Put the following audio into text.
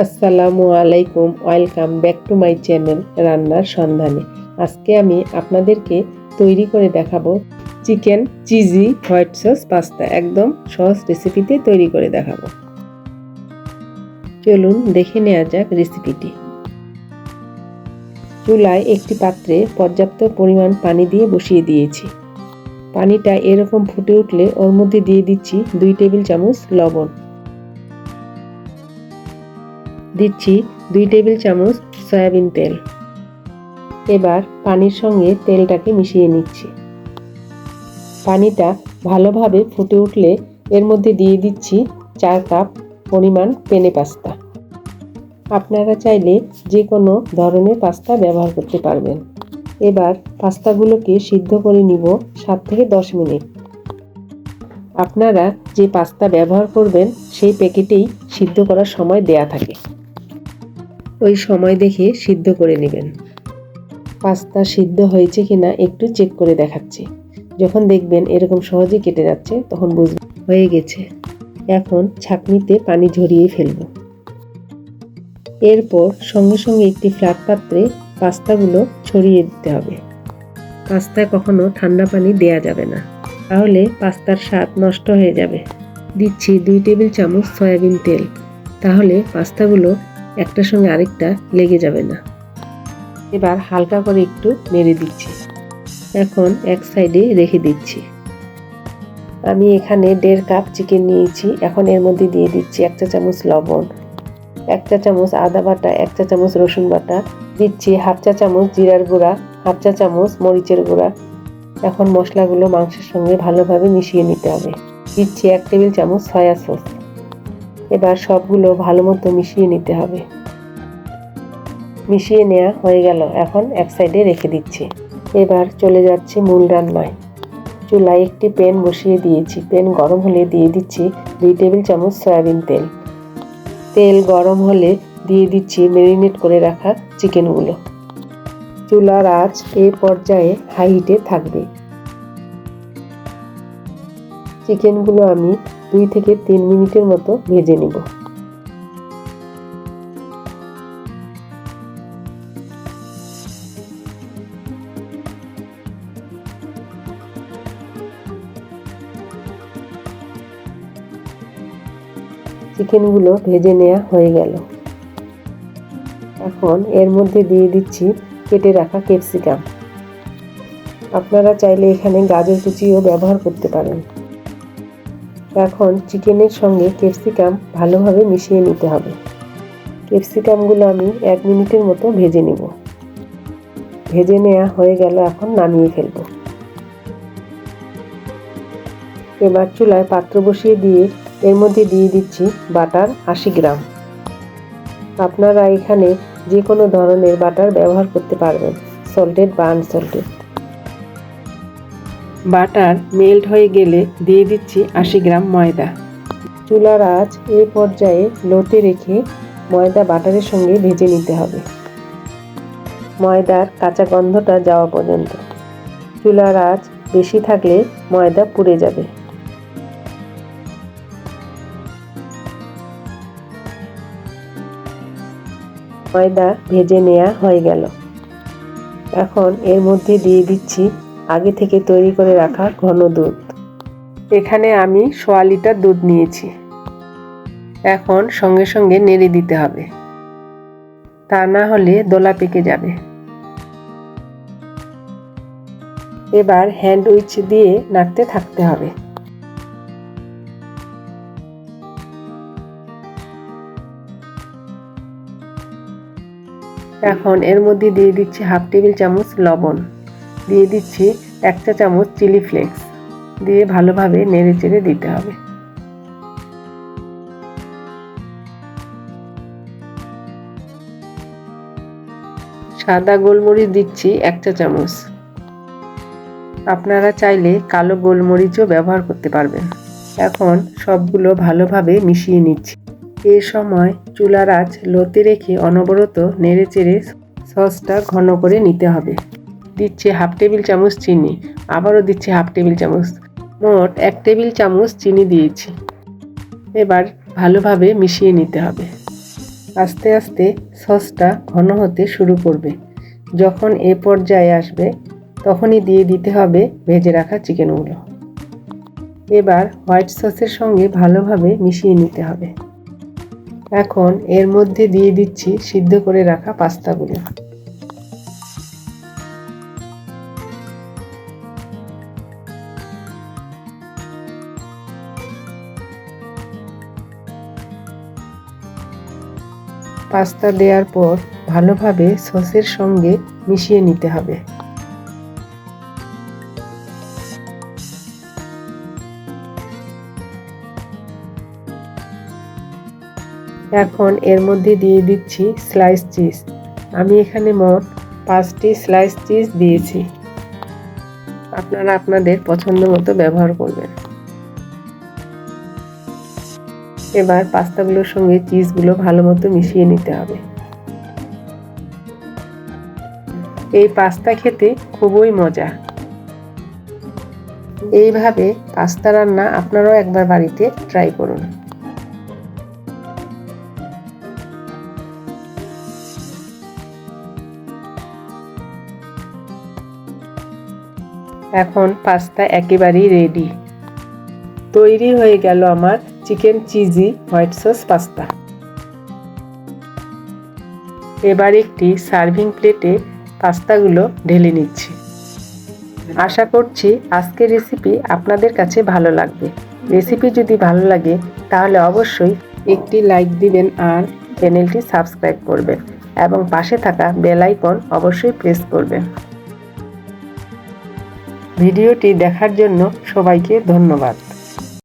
আসসালামু আলাইকুম, welcome back to my channel রান্নার সন্ধানে। আজকে আমি আপনাদেরকে তৈরি করে দেখাবো chicken cheesy white sauce pasta. একদম সহজ রেসিপিতে তৈরি করে দেখাবো। চলুন দেখে নেওয়া যাক রেসিপিটি। চুলায় একটি পাত্রে পর্যাপ্ত পরিমাণ পানি দিয়ে বসিয়ে দিয়েছি। পানিটা এরকম ফুটে উঠলে ওর মধ্যে দিয়ে দিচ্ছি দুই টেবিল চামচ লবণ। দিচ্ছি দুই টেবিল চামচ সয়াবিন তেল। এবার পানির সঙ্গে তেলটাকে মিশিয়ে নিচ্ছি। পানিটা ভালোভাবে ফুটে উঠলে এর মধ্যে দিয়ে দিচ্ছি চার কাপ পরিমাণ পেনে পাস্তা। আপনারা চাইলে যে কোনো ধরনের পাস্তা ব্যবহার করতে পারবেন। এবার পাস্তাগুলোকে সিদ্ধ করে নিব সাত থেকে দশ মিনিট। আপনারা যে পাস্তা ব্যবহার করবেন সেই প্যাকেটেই সিদ্ধ করার সময় দেয়া থাকে। ওই সময় দেখে সিদ্ধ করে নেবেন। পাস্তা সিদ্ধ হয়েছে কিনা একটু চেক করে দেখাচ্ছি। যখন দেখবেন এরকম সহজে কেটে যাচ্ছে, তখন বুঝবেন হয়ে গেছে। এখন ছাঁকনিতে পানি ঝরিয়ে ফেলব। এরপর সঙ্গে সঙ্গে একটি ফ্ল্যাট পাত্রে পাস্তাগুলো ছড়িয়ে দিতে হবে। পাস্তায় কখনো ঠান্ডা পানি দেয়া যাবে না। তাহলে পাস্তার স্বাদ নষ্ট হয়ে যাবে। দিচ্ছি দুই টেবিল চামচ সয়াবিন তেল। তাহলে পাস্তাগুলো একটার সঙ্গে আরেকটা লেগে যাবে না। এবার হালকা করে একটু নেড়ে দিচ্ছি। এখন এক সাইডে রেখে দিচ্ছি। আমি এখানে দেড় কাপ চিকেন নিয়েছি। এখন এর মধ্যে দিয়ে দিচ্ছি এক চা চামচ লবণ, এক চা চামচ আদা বাটা, এক চা চামচ রসুন বাটা, দিচ্ছি হাফ চা চামচ জিরার গুঁড়া, হাফ চা চামচ মরিচের গুঁড়া। এখন মশলাগুলো মাংসের সঙ্গে ভালোভাবে মিশিয়ে নিতে হবে। দিচ্ছি এক টেবিল চামচ সয়া সস। এবার সবগুলো ভালো মতো মিশিয়ে নিতে হবে। মিশিয়ে নেওয়া হয়ে গেল। এখন এক সাইডে রেখে দিচ্ছি। এবার চলে যাচ্ছে মূল রান্নায়। চুলায় একটি প্যান বসিয়ে দিয়েছি। প্যান গরম হলে দিয়ে দিচ্ছি দুই টেবিল চামচ সয়াবিন তেল। তেল গরম হলে দিয়ে দিচ্ছি ম্যারিনেট করে রাখা চিকেনগুলো। চুলার আঁচ এ পর্যায়ে হাই হিটে থাকবে। চিকেনগুলো আমি দুই থেকে তিন মিনিটের মতো ভেজে নিব। চিকেনগুলো ভেজে নেওয়া হয়ে গেল। এখন এর মধ্যে দিয়ে দিচ্ছি কেটে রাখা ক্যাপসিকাম। আপনারা চাইলে এখানে গাজর কুচিও ব্যবহার করতে পারেন। এখন চিকেনের সঙ্গে ক্যাপসিকাম ভালোভাবে মিশিয়ে নিতে হবে। ক্যাপসিকামগুলো আমি এক মিনিটের মতো ভেজে নিব। ভেজে নেওয়া হয়ে গেল, এখন নামিয়ে ফেলব। এবার চুলায় পাত্র বসিয়ে দিয়ে এর মধ্যে দিয়ে দিচ্ছি বাটার আশি গ্রাম। আপনারা এখানে যে কোনো ধরনের বাটার ব্যবহার করতে পারবেন, সল্টেড বা আনসল্টেড। বাটার মেল্ট হয়ে গেলে দিয়ে দিচ্ছি আশি গ্রাম ময়দা। চুলার আঁচ এই পর্যায়ে লোতে রেখে ময়দা বাটারের সঙ্গে ভেজে নিতে হবে। ময়দার কাঁচা গন্ধটা যাওয়া পর্যন্ত। চুলার আঁচ বেশি থাকলে ময়দা পুড়ে যাবে। ময়দা ভেজে নেওয়া হয়ে গেল। এখন এর মধ্যে দিয়ে দিচ্ছি আগে থেকে তৈরি করে রাখা ঘন দুধ। এখানে আমি সোয়া লিটার দুধ নিয়েছি। এখন সঙ্গে সঙ্গে নেড়ে দিতে হবে। তা না হলে দোলা পেকে যাবে। এবার হ্যান্ড উইচ দিয়ে নাড়তে থাকতে হবে। এখন এর মধ্যে দিয়ে দিচ্ছি হাফ টেবিল চামচ লবণ। দিয়ে দিচ্ছি এক চা চামচ চিলি ফ্লেক্স। দিয়ে ভালোভাবে নেড়ে চেড়ে দিতে হবে। সাদা গোলমরিচ দিচ্ছি এক চা চামচ। আপনারা চাইলে কালো গোলমরিচও ব্যবহার করতে পারবেন। এখন সবগুলো ভালোভাবে মিশিয়ে নিচ্ছি। এ সময় চুলার আঁচ লোতে রেখে অনবরত নেড়ে চেড়ে সসটা ঘন করে নিতে হবে। দিচ্ছে হাফ টেবিল চামচ চিনি, আবারও দিচ্ছে হাফ টেবিল চামচ। মোট এক টেবিল চামচ চিনি দিয়েছি। এবার ভালোভাবে মিশিয়ে নিতে হবে। আস্তে আস্তে সসটা ঘন হতে শুরু করবে। যখন এ পর্যায়ে আসবে, তখনই দিয়ে দিতে হবে ভেজে রাখা চিকেনগুলো। এবার হোয়াইট সসের সঙ্গে ভালোভাবে মিশিয়ে নিতে হবে। এখন এর মধ্যে দিয়ে দিচ্ছি সিদ্ধ করে রাখা পাস্তাগুলো। পাস্তা দেওয়ার পর ভালোভাবে সসের সঙ্গে মিশিয়ে নিতে হবে। এখন এর মধ্যে দিয়ে দিচ্ছি স্লাইস চিজ আমি এখানে মোট পাঁচটি স্লাইস চিজ দিয়েছি। আপনারা আপনাদের পছন্দ মতো ব্যবহার করবেন। এবার পাস্তাগুলোর সঙ্গে চিজগুলো ভালো মতো মিশিয়ে নিতে হবে। এই পাস্তা খেতে খুবই মজা। এইভাবে পাস্তা রান্না আপনারাও একবার বাড়িতে ট্রাই করুন। এখন পাস্তা একেবারেই রেডি তৈরি হয়ে গেল আমার chicken cheesy white sauce pasta. এবার একটি সার্ভিং প্লেটে পাস্তাগুলো ঢেলে নিচ্ছি। আশা করছি আজকের রেসিপি আপনাদের কাছে ভালো লাগবে। রেসিপি যদি ভালো লাগে, তাহলে অবশ্যই একটি লাইক দিবেন আর চ্যানেলটি সাবস্ক্রাইব করবেন এবং পাশে থাকা বেল আইকন অবশ্যই প্রেস করবেন। ভিডিওটি দেখার জন্য সবাইকে ধন্যবাদ।